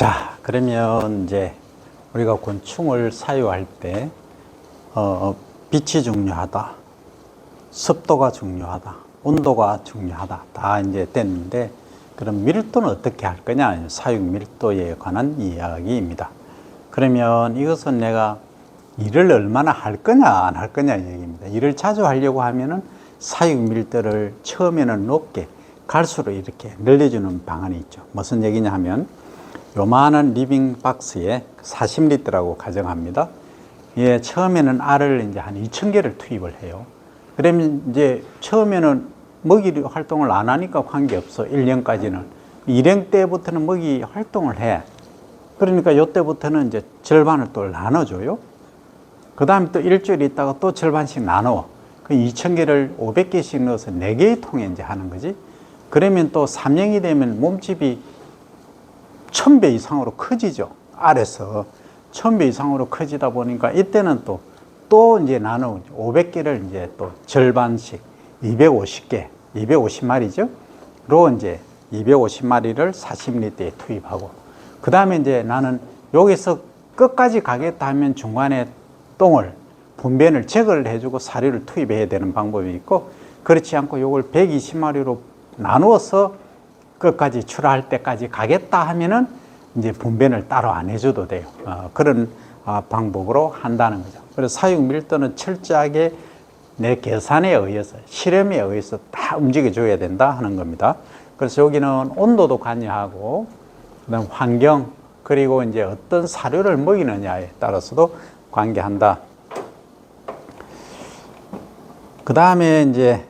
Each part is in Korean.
자, 그러면 이제 우리가 곤충을 사유할 때, 어, 빛이 중요하다. 습도가 중요하다. 온도가 중요하다. 다 이제 됐는데, 그럼 밀도는 어떻게 할 거냐? 사육 밀도에 관한 이야기입니다. 그러면 이것은 내가 일을 얼마나 할 거냐, 안 할 거냐 이 얘기입니다. 일을 자주 하려고 하면은 사육 밀도를 처음에는 높게 갈수록 이렇게 늘려주는 방안이 있죠. 무슨 얘기냐 하면 요만한 리빙 박스에 40리터라고 가정합니다. 예, 처음에는 알을 이제 한 2,000개를 투입을 해요. 그러면 이제 처음에는 먹이 활동을 안 하니까 관계없어. 1년까지는. 일행 때부터는 먹이 활동을 해. 그러니까 요때부터는 이제 절반을 또 나눠줘요. 그 다음에 또 일주일 있다가 또 절반씩 나눠. 그 2,000개를 500개씩 넣어서 4개의 통에 이제 하는 거지. 그러면 또 3년이 되면 몸집이 1000배 이상으로 커지죠. 알에서. 1000배 이상으로 커지다 보니까 이때는 또, 또 이제 나눠 500개를 이제 또 절반씩 250개, 250마리죠. 로 이제 250마리를 40리터에 투입하고 그 다음에 이제 나는 여기서 끝까지 가겠다 하면 중간에 똥을 분변을 제거를 해주고 사료를 투입해야 되는 방법이 있고 그렇지 않고 이걸 120마리로 나누어서 끝까지 출하할 때까지 가겠다 하면은 이제 분변을 따로 안 해줘도 돼요. 어, 그런 아, 방법으로 한다는 거죠. 그래서 사육 밀도는 철저하게 내 계산에 의해서 실험에 의해서 다 움직여 줘야 된다 하는 겁니다. 그래서 여기는 온도도 관여하고 그다음 환경 그리고 이제 어떤 사료를 먹이느냐에 따라서도 관계한다. 그 다음에 이제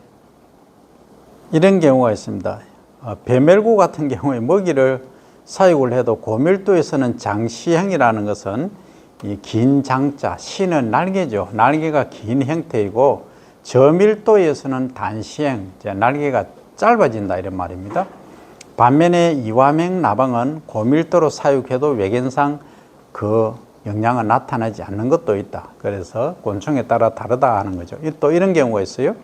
이런 경우가 있습니다. 어, 배멸구 같은 경우에 먹이를 사육을 해도 고밀도에서는 장시형이라는 것은 이 긴 장자, 시는 날개죠. 날개가 긴 형태이고 저밀도에서는 이제 날개가 짧아진다 이런 말입니다. 반면에 이와맹 나방은 고밀도로 사육해도 외견상 그 영향은 나타나지 않는 것도 있다. 그래서 곤충에 따라 다르다 하는 거죠. 또 이런 경우가 있어요.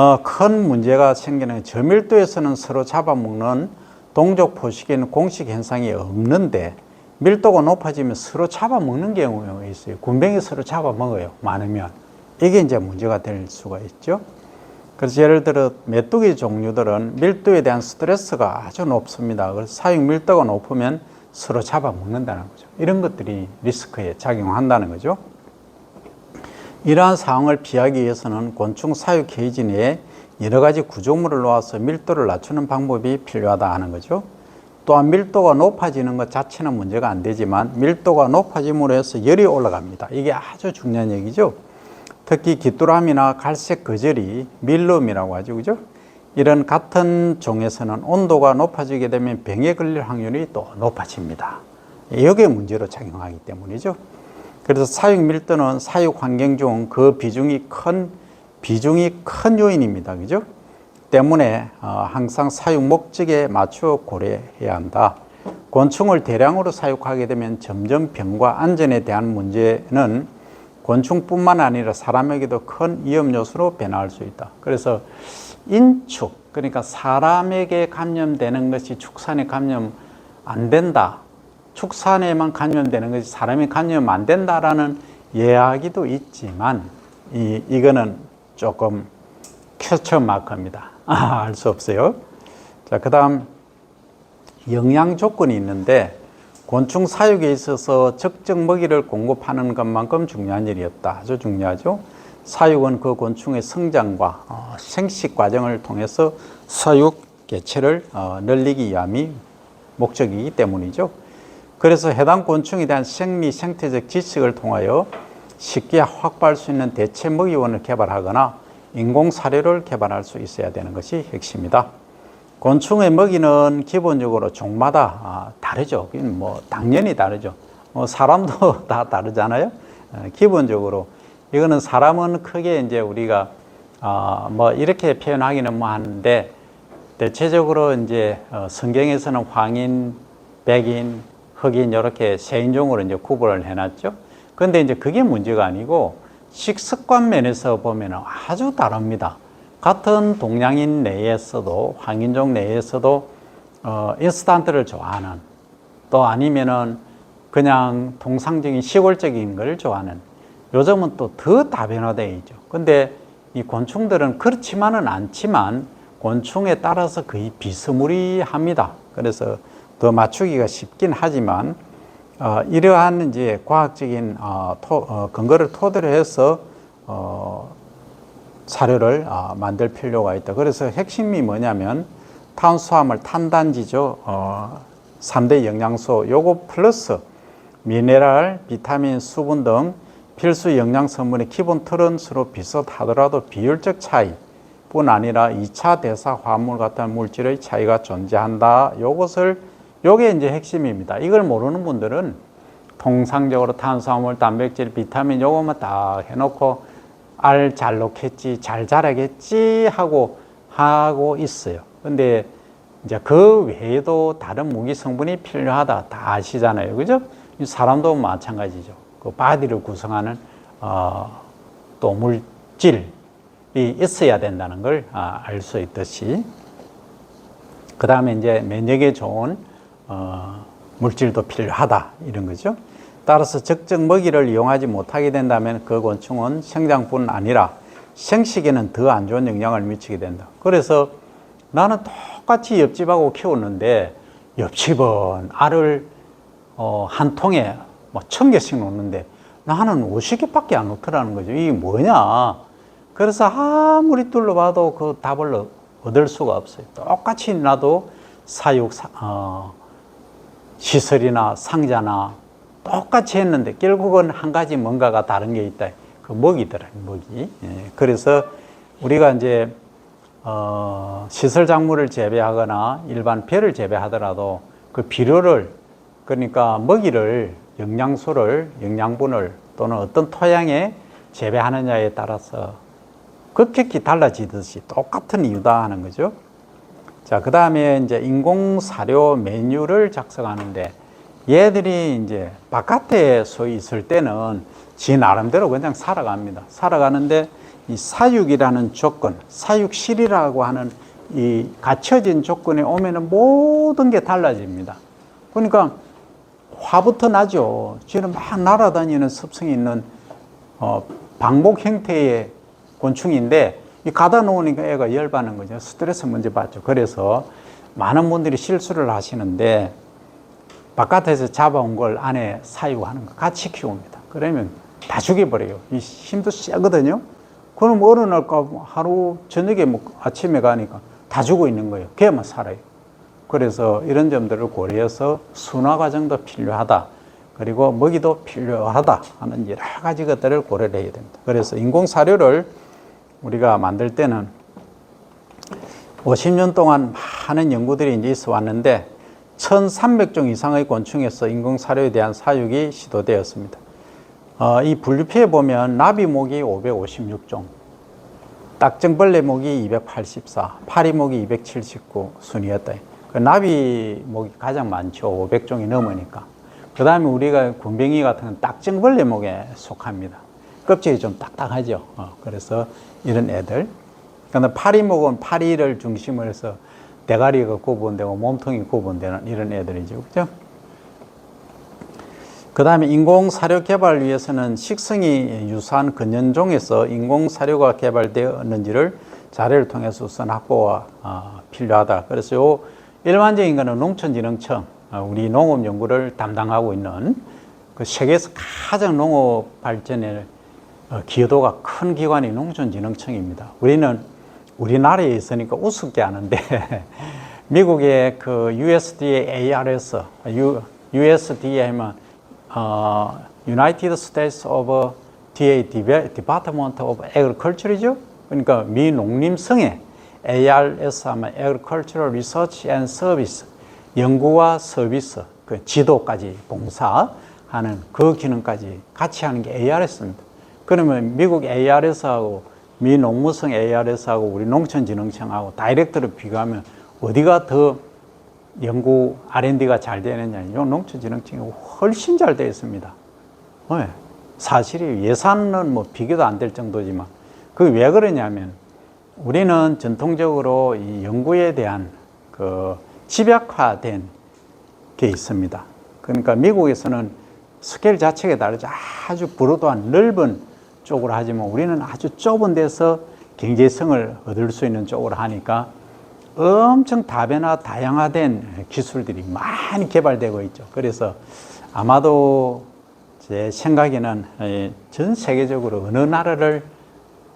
어, 큰 문제가 생기는 저밀도에서는 서로 잡아먹는 동족 포식에는 공식 현상이 없는데 밀도가 높아지면 서로 잡아먹는 경우가 있어요. 군뱅이 서로 잡아먹어요. 많으면. 이게 이제 문제가 될 수가 있죠. 그래서 예를 들어 메뚜기 종류들은 밀도에 대한 스트레스가 아주 높습니다. 그래서 사육 밀도가 높으면 서로 잡아먹는다는 거죠. 이런 것들이 리스크에 작용한다는 거죠. 이러한 상황을 피하기 위해서는 곤충 사육 케이지 내에 여러 가지 구조물을 놓아서 밀도를 낮추는 방법이 필요하다 하는 거죠. 또한 밀도가 높아지는 것 자체는 문제가 안 되지만 밀도가 높아짐으로 해서 열이 올라갑니다. 이게 아주 중요한 얘기죠. 특히 귀뚜라미나 갈색 거절이 밀럼이라고 하죠. 그죠? 이런 같은 종에서는 온도가 높아지게 되면 병에 걸릴 확률이 또 높아집니다. 여기에 문제로 작용하기 때문이죠. 그래서 사육 밀도는 사육 환경 중 그 비중이 큰 비중이 큰 요인입니다. 그죠? 때문에 어, 항상 사육 목적에 맞추어 고려해야 한다. 곤충을 대량으로 사육하게 되면 점점 병과 안전에 대한 문제는 곤충뿐만 아니라 사람에게도 큰 위험 요소로 변화할 수 있다. 그래서 인축 그러니까 사람에게 감염되는 것이 축산에 감염 안 된다. 축산에만 감염되는 것이 사람이 감염 안 된다라는 이야기도 있지만 이 이거는 조금 퀘스천 마크입니다. 아, 알 수 없어요. 자, 그 다음 영양 조건이 있는데 곤충 사육에 있어서 적정 먹이를 공급하는 것만큼 중요한 일이 없다. 아주 중요하죠. 사육은 그 곤충의 성장과 어, 생식 과정을 통해서 사육 개체를 어, 늘리기 위함이 목적이기 때문이죠. 그래서 해당 곤충에 대한 생리 생태적 지식을 통하여 쉽게 확보할 수 있는 대체 먹이원을 개발하거나 인공 사료를 개발할 수 있어야 되는 것이 핵심이다. 곤충의 먹이는 기본적으로 종마다 아, 다르죠. 뭐 당연히 다르죠. 뭐 사람도 다 다르잖아요. 어, 기본적으로 이거는 사람은 크게 이제 우리가 아, 뭐 이렇게 표현하기는 뭐 하는데 대체적으로 이제 어, 성경에서는 황인, 백인, 흑인 이렇게 세 인종으로 이제 구분을 해놨죠. 그런데 이제 그게 문제가 아니고 식습관 면에서 보면 아주 다릅니다. 같은 동양인 내에서도 황인종 내에서도 어, 인스턴트를 좋아하는 또 아니면은 그냥 통상적인 시골적인 걸 좋아하는 요즘은 또 더 다변화되어 있죠. 근데 이 곤충들은 그렇지만은 않지만 곤충에 따라서 거의 비스무리합니다. 그래서 더 맞추기가 쉽긴 하지만 어, 이러한 이제 과학적인 어, 토, 어, 근거를 토대로 해서 어, 사료를 어, 만들 필요가 있다. 그래서 핵심이 뭐냐면 탄수화물, 탄단지죠. 어, 3대 영양소 요거 플러스 미네랄, 비타민, 수분 등 필수 영양 성분의 기본 틀은 서로 비슷하더라도 비율적 차이뿐 아니라 2차 대사 화합물 같은 물질의 차이가 존재한다. 요것을 요게 이제 핵심입니다. 이걸 모르는 분들은 통상적으로 탄수화물, 단백질, 비타민 요거만 딱 해놓고 알 잘 놓겠지, 잘 자라겠지 하고 하고 있어요. 근데 이제 그 외에도 다른 무기 성분이 필요하다 다 아시잖아요, 그죠? 이 사람도 마찬가지죠. 그 바디를 구성하는 어, 또 물질이 있어야 된다는 걸 알 수 있듯이 그 다음에 이제 면역에 좋은 어, 물질도 필요하다 이런 거죠. 따라서 적정 먹이를 이용하지 못하게 된다면 그 곤충은 성장뿐 아니라 생식에는 더 안 좋은 영향을 미치게 된다. 그래서 나는 똑같이 옆집하고 키웠는데 옆집은 알을 어, 한 통에 뭐 천 개씩 놓는데 나는 50개밖에 안 놓더라는 거죠. 이게 뭐냐? 그래서 아무리 둘러봐도 그 답을 얻을 수가 없어요. 똑같이 나도 사육 어, 시설이나 상자나 똑같이 했는데 결국은 한 가지 뭔가가 다른 게 있다. 그 먹이더라, 먹이. 예, 그래서 우리가 이제 어, 시설 작물을 재배하거나 일반 벼를 재배하더라도 그 비료를 그러니까 먹이를 영양소를 영양분을 또는 어떤 토양에 재배하느냐에 따라서 급격히 달라지듯이 똑같은 이유다 하는 거죠. 자, 그 다음에 이제 인공 사료 메뉴를 작성하는데 얘들이 이제 바깥에 서 있을 때는 지 나름대로 그냥 살아갑니다. 살아가는데 이 사육이라는 조건, 사육실이라고 하는 이 갖춰진 조건에 오면은 모든 게 달라집니다. 그러니까 화부터 나죠. 쥐는 막 날아다니는 습성이 있는 어, 방목 형태의 곤충인데 이 가다 놓으니까 애가 열받는 거죠. 스트레스 먼저 받죠. 그래서 많은 분들이 실수를 하시는데 바깥에서 잡아온 걸 안에 사육하는 거 같이 키웁니다. 그러면 다 죽여버려요. 이 힘도 세거든요. 그럼 어느 날 하루 저녁에 뭐 아침에 가니까 다 죽어 있는 거예요. 걔만 살아요. 그래서 이런 점들을 고려해서 순화 과정도 필요하다. 그리고 먹이도 필요하다 하는 여러 가지 것들을 고려를 해야 됩니다. 그래서 인공 사료를 우리가 만들 때는 50년 동안 많은 연구들이 이제 있어 왔는데 1,300종 이상의 곤충에서 인공 사료에 대한 사육이 시도되었습니다. 어, 이 분류표에 보면 나비목이 556종, 딱정벌레목이 284, 파리목이 279 순이었다. 그 나비목이 가장 많죠. 500종이 넘으니까. 그 다음에 우리가 군뱅이 같은 건 딱정벌레목에 속합니다. 껍질이 좀 딱딱하죠. 어, 그래서 이런 애들. 근데 파리목은 파리를 중심으로 해서 대가리가 구분되고 몸통이 구분되는 이런 애들이죠. 그죠? 그 다음에 인공 사료 개발을 위해서는 식성이 유사한 근현종에서 인공 사료가 개발되었는지를 자료를 통해서 우선 확보가 어, 필요하다. 그래서 요 일반적인 거는 농촌진흥청, 어, 우리 농업 연구를 담당하고 있는 그 세계에서 가장 농업 발전에 어, 기여도가 큰 기관이 농촌진흥청입니다. 우리는 우리나라에 있으니까 우습게 하는데 미국의 그 USDA ARS, USDA 하면 어, United States of DA Department of Agriculture이죠. 그러니까 미 농림성의 ARS 하면 Agricultural Research and Service 연구와 서비스 그 지도까지 봉사하는 그 기능까지 같이 하는 게 ARS입니다. 그러면 미국 ARS하고 미 농무성 ARS하고 우리 농촌진흥청하고 다이렉트로 비교하면 어디가 더 연구 R&D가 잘 되느냐? 요 농촌진흥청이 훨씬 잘 되어 있습니다. 네. 사실이 예산은 뭐 비교도 안 될 정도지만 그왜 그러냐면 우리는 전통적으로 이 연구에 대한 그 집약화된 게 있습니다. 그러니까 미국에서는 스케일 자체가 다르죠. 아주 브로드한 넓은 쪽으로 하지만 우리는 아주 좁은 데서 경제성을 얻을 수 있는 쪽으로 하니까 엄청 다변화 다양화된 기술들이 많이 개발되고 있죠. 그래서 아마도 제 생각에는 이전 세계적으로 어느 나라를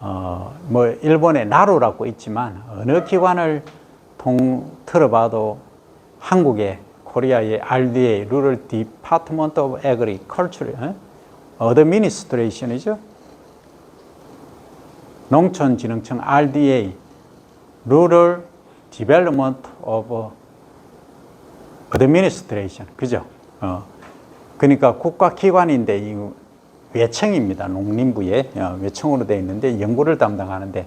어, 뭐 일본의 나루라고 있지만 어느 기관을 통틀어 봐도 한국의 코리아의 RDA, Rural Department of Agriculture, 어? Administration이죠. 농촌진흥청 RDA, Rural Development of Administration, 그죠? 어. 그러니까 국가기관인데 이 외청입니다. 농림부의 어, 외청으로 되어 있는데 연구를 담당하는데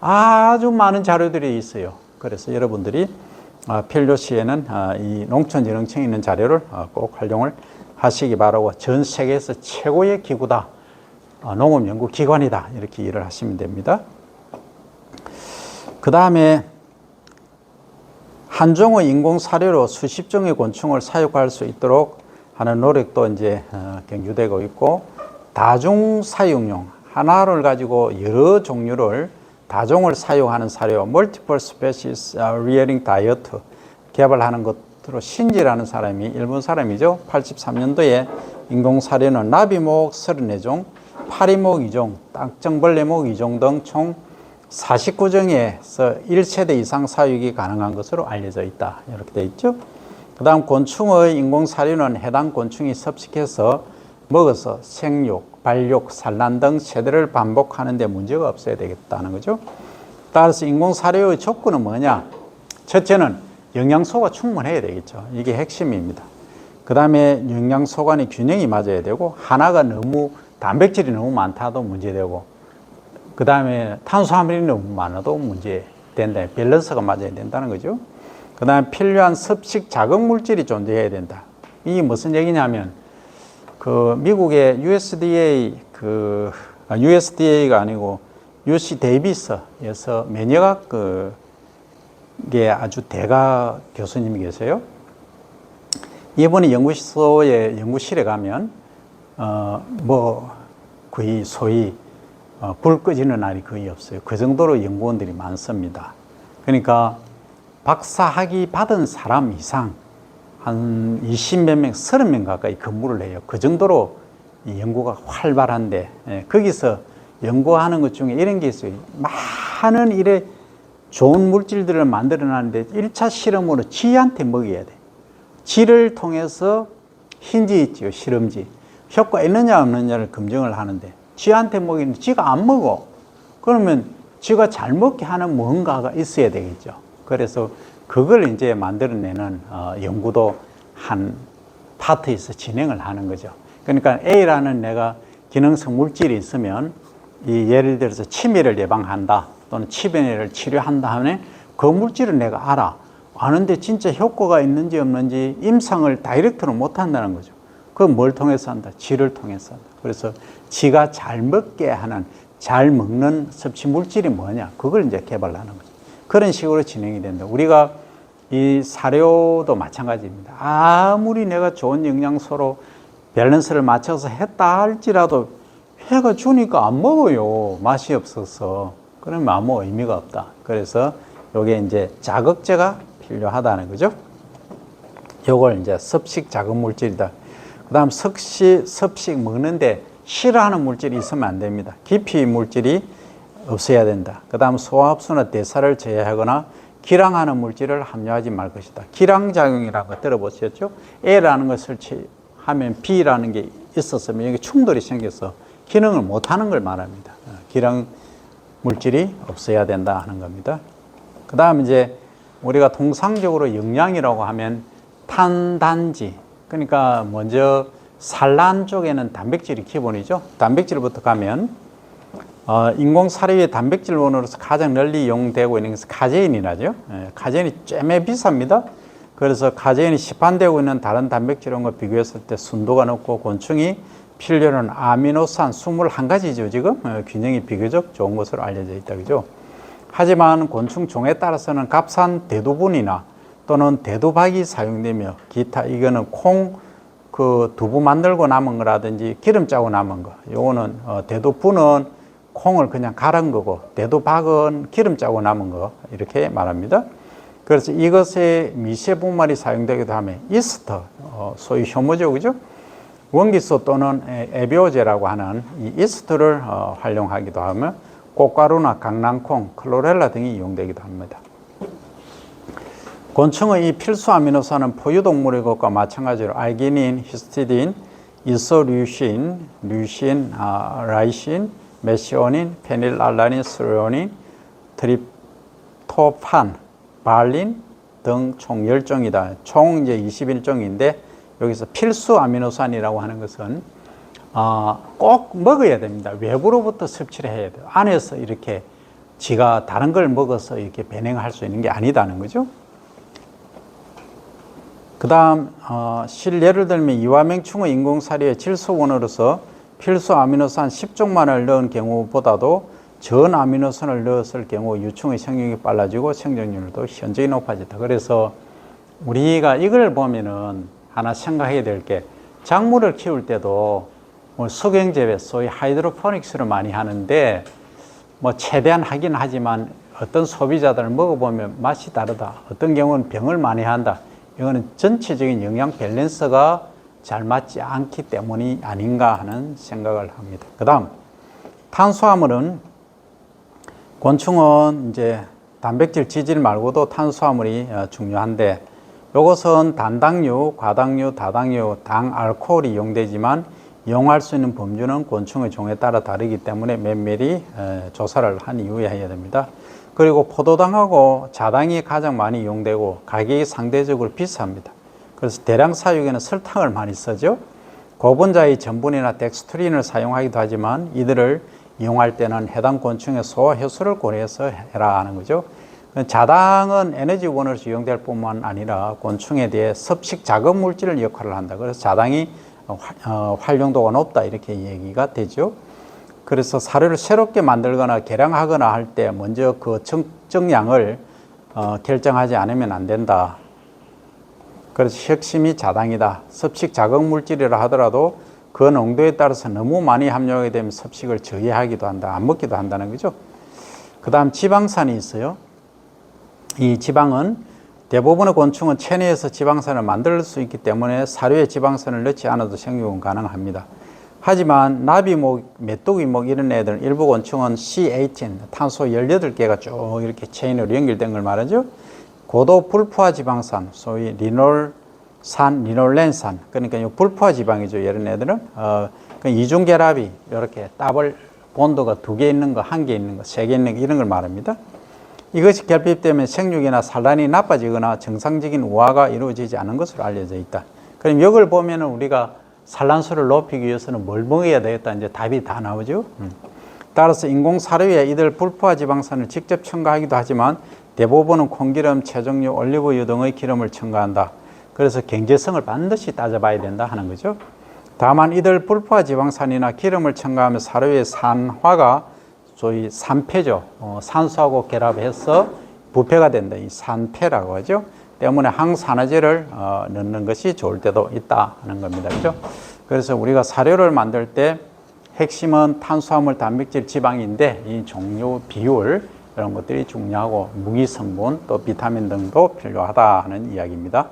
아주 많은 자료들이 있어요. 그래서 여러분들이 아, 필요시에는 아, 이 농촌진흥청에 있는 자료를 아, 꼭 활용을 하시기 바라고 전 세계에서 최고의 기구다. 아, 농업연구기관이다. 이렇게 일을 하시면 됩니다. 그 다음에 한 종의 인공 사료로 수십 종의 곤충을 사육할 수 있도록 하는 노력도 이제 어, 경주되고 있고 다중 사육용 하나를 가지고 여러 종류를 다종을 사용하는 사료 multiple species rearing diet 개발하는 것으로 신지라는 사람이 일본 사람이죠. 83년도에 인공 사료는 나비목 34종, 파리목 2종, 땅정벌레목 2종 등 총 49종에서 1세대 이상 사육이 가능한 것으로 알려져 있다. 이렇게 되어 있죠. 그 다음 곤충의 인공 사료는 해당 곤충이 섭식해서 먹어서 생육, 발육, 산란 등 세대를 반복하는 데 문제가 없어야 되겠다는 거죠. 따라서 인공 사료의 조건은 뭐냐? 첫째는 영양소가 충분해야 되겠죠. 이게 핵심입니다. 그 다음에 영양소간의 균형이 맞아야 되고 하나가 너무 단백질이 너무 많다도 문제되고 그 다음에 탄수화물이 너무 많아도 문제된다. 밸런스가 맞아야 된다는 거죠. 그 다음에 필요한 섭식 자극 물질이 존재해야 된다. 이게 무슨 얘기냐면 그 미국의 USDA 그 아, USDA가 아니고 UC 데이비스에서 면역학 그게 아주 대가 교수님이 계세요. 이번에 연구소에 연구실에 가면 어 뭐 거의 소위 어, 불 꺼지는 날이 거의 없어요. 그 정도로 연구원들이 많습니다. 그러니까 박사 학위 받은 사람 이상 한 20몇 명, 30명 가까이 근무를 해요. 그 정도로 이 연구가 활발한데 예, 거기서 연구하는 것 중에 이런 게 있어요. 많은 일에 좋은 물질들을 만들어내는데 1차 실험으로 쥐한테 먹여야 돼. 쥐를 통해서 흰지 있지요, 실험지. 효과 있느냐 없느냐를 검증을 하는데 쥐한테 먹이는 쥐가 안 먹어. 그러면 쥐가 잘 먹게 하는 뭔가가 있어야 되겠죠. 그래서 그걸 이제 만들어내는 어, 연구도 한 파트에서 진행을 하는 거죠. 그러니까 A라는 내가 기능성 물질이 있으면 이 예를 들어서 치매를 예방한다 또는 치변을 치료한다 하면 그 물질을 내가 알아. 아는데 진짜 효과가 있는지 없는지 임상을 다이렉트로 못 한다는 거죠. 그건 뭘 통해서 한다? 쥐를 통해서 한다. 그래서 쥐가 잘 먹게 하는 잘 먹는 섭취 물질이 뭐냐? 그걸 이제 개발하는 거죠. 그런 식으로 진행이 된다. 우리가 이 사료도 마찬가지입니다. 아무리 내가 좋은 영양소로 밸런스를 맞춰서 했다 할지라도 해가 주니까 안 먹어요. 맛이 없어서. 그러면 아무 의미가 없다. 그래서 요게 이제 자극제가 필요하다는 거죠. 요걸 이제 섭식 자극 물질이다. 그 다음 섭식, 섭식 먹는데 싫어하는 물질이 있으면 안 됩니다. 기피 물질이 없어야 된다. 그 다음 소화흡수나 대사를 제외하거나 기량하는 물질을 함유하지 말 것이다. 기량작용이라는 거 들어보셨죠? A라는 것을 하면 B라는 게 있었으면 여기 충돌이 생겨서 기능을 못하는 걸 말합니다. 어, 기량 물질이 없어야 된다 하는 겁니다. 그 다음 이제 우리가 통상적으로 영양이라고 하면 탄단지, 그러니까 먼저 산란 쪽에는 단백질이 기본이죠. 단백질부터 가면 어, 인공 사료의 단백질 원으로서 가장 널리 이용되고 있는 것은 카제인이라죠. 예, 카제인이 쬐매 비쌉니다. 그래서 카제인이 시판되고 있는 다른 단백질원과 비교했을 때 순도가 높고 곤충이 필요한 아미노산 21가지죠. 지금 어, 균형이 비교적 좋은 것으로 알려져 있다. 그죠? 하지만 곤충 종에 따라서는 값산 대두분이나 또는 대두박이 사용되며 기타 이거는 콩 그 두부 만들고 남은 거라든지 기름 짜고 남은 거. 요거는 어, 대두부는 콩을 그냥 갈은 거고 대두박은 기름 짜고 남은 거 이렇게 말합니다. 그래서 이것에 미세 분말이 사용되기도 하면 이스터, 어, 소위 효모죠, 그죠? 원기소 또는 에- 에비오제라고 하는 이 이스트를 어, 활용하기도 하며 꽃가루나 강낭콩, 클로렐라 등이 이용되기도 합니다. 곤충의 이 필수 아미노산은 포유동물의 것과 마찬가지로 알기닌, 히스티딘, 이소류신, 류신, 아, 라이신, 메시오닌, 페닐알라닌, 스로닌, 트립토판, 발린 등 총 10종이다. 총 이제 21종인데 여기서 필수 아미노산이라고 하는 것은 아, 꼭 먹어야 됩니다. 외부로부터 섭취를 해야 돼요. 안에서 이렇게 지가 다른 걸 먹어서 이렇게 배냉할 수 있는 게 아니다는 거죠. 그 다음, 어, 실 예를 들면 이와맹충의 인공사료의 질소원으로서 필수 아미노산 10종만을 넣은 경우보다도 전 아미노산을 넣었을 경우 유충의 생육이 빨라지고 생존율도 현저히 높아졌다. 그래서 우리가 이걸 보면은 하나 생각해야 될 게 작물을 키울 때도 뭐 수경재배, 소위 하이드로포닉스를 많이 하는데 뭐 최대한 하긴 하지만 어떤 소비자들을 먹어보면 맛이 다르다. 어떤 경우는 병을 많이 한다. 이거는 전체적인 영양 밸런스가 잘 맞지 않기 때문이 아닌가 하는 생각을 합니다. 그 다음, 탄수화물은 곤충은 이제 단백질 지질 말고도 탄수화물이 어, 중요한데 이것은 단당류, 과당류, 다당류, 당, 알코올이 이용되지만 이용할 수 있는 범주는 곤충의 종에 따라 다르기 때문에 면밀히 에, 조사를 한 이후에 해야 됩니다. 그리고 포도당하고 자당이 가장 많이 이용되고 가격이 상대적으로 비쌉니다. 그래서 대량 사육에는 설탕을 많이 쓰죠. 고분자의 전분이나 덱스트린을 사용하기도 하지만 이들을 이용할 때는 해당 곤충의 소화 효소를 고려해서 해라 하는 거죠. 자당은 에너지원으로서 이용될 뿐만 아니라 곤충에 대해 섭식 자극 물질을 역할을 한다. 그래서 자당이 화- 어, 활용도가 높다 이렇게 얘기가 되죠. 그래서 사료를 새롭게 만들거나 개량하거나 할 때 먼저 그 적정량을 어, 결정하지 않으면 안 된다. 그래서 핵심이 자당이다. 섭식 자극 물질이라 하더라도 그 농도에 따라서 너무 많이 함유하게 되면 섭식을 저해하기도 한다. 안 먹기도 한다는 거죠. 그 다음 지방산이 있어요. 이 지방은 대부분의 곤충은 체내에서 지방산을 만들 수 있기 때문에 사료에 지방산을 넣지 않아도 생육은 가능합니다. 하지만 나비목, 메뚜기목 이런 애들 일부 곤충은 C18 탄소 18개가 쭉 이렇게 체인으로 연결된 걸 말하죠. 고도 불포화 지방산, 소위 리놀산, 리놀렌산 그러니까 이 불포화 지방이죠. 이런 애들은 어, 그 이중 결합이 이렇게 더블 본도가 두 개 있는 거, 한 개 있는 거, 세 개 있는 거 이런 걸 말합니다. 이것이 결핍되면 생육이나 산란이 나빠지거나 정상적인 우화가 이루어지지 않은 것으로 알려져 있다. 그럼 이걸 보면은 우리가 산란수를 높이기 위해서는 뭘 먹어야 되겠다. 이제 답이 다 나오죠. 음. 따라서 인공 사료에 이들 불포화 지방산을 직접 첨가하기도 하지만 대부분은 콩기름, 채종류, 올리브유 등의 기름을 첨가한다. 그래서 경제성을 반드시 따져봐야 된다 하는 거죠. 다만 이들 불포화 지방산이나 기름을 첨가하면 사료의 산화가 소위 산패죠. 어, 산소하고 결합해서 부패가 된다. 이 산패라고 하죠. 때문에 항산화제를 어, 넣는 것이 좋을 때도 있다 하는 겁니다. 그죠? 그래서 우리가 사료를 만들 때 핵심은 탄수화물, 단백질, 지방인데 이 종류, 비율 이런 것들이 중요하고 무기 성분 또 비타민 등도 필요하다 하는 이야기입니다.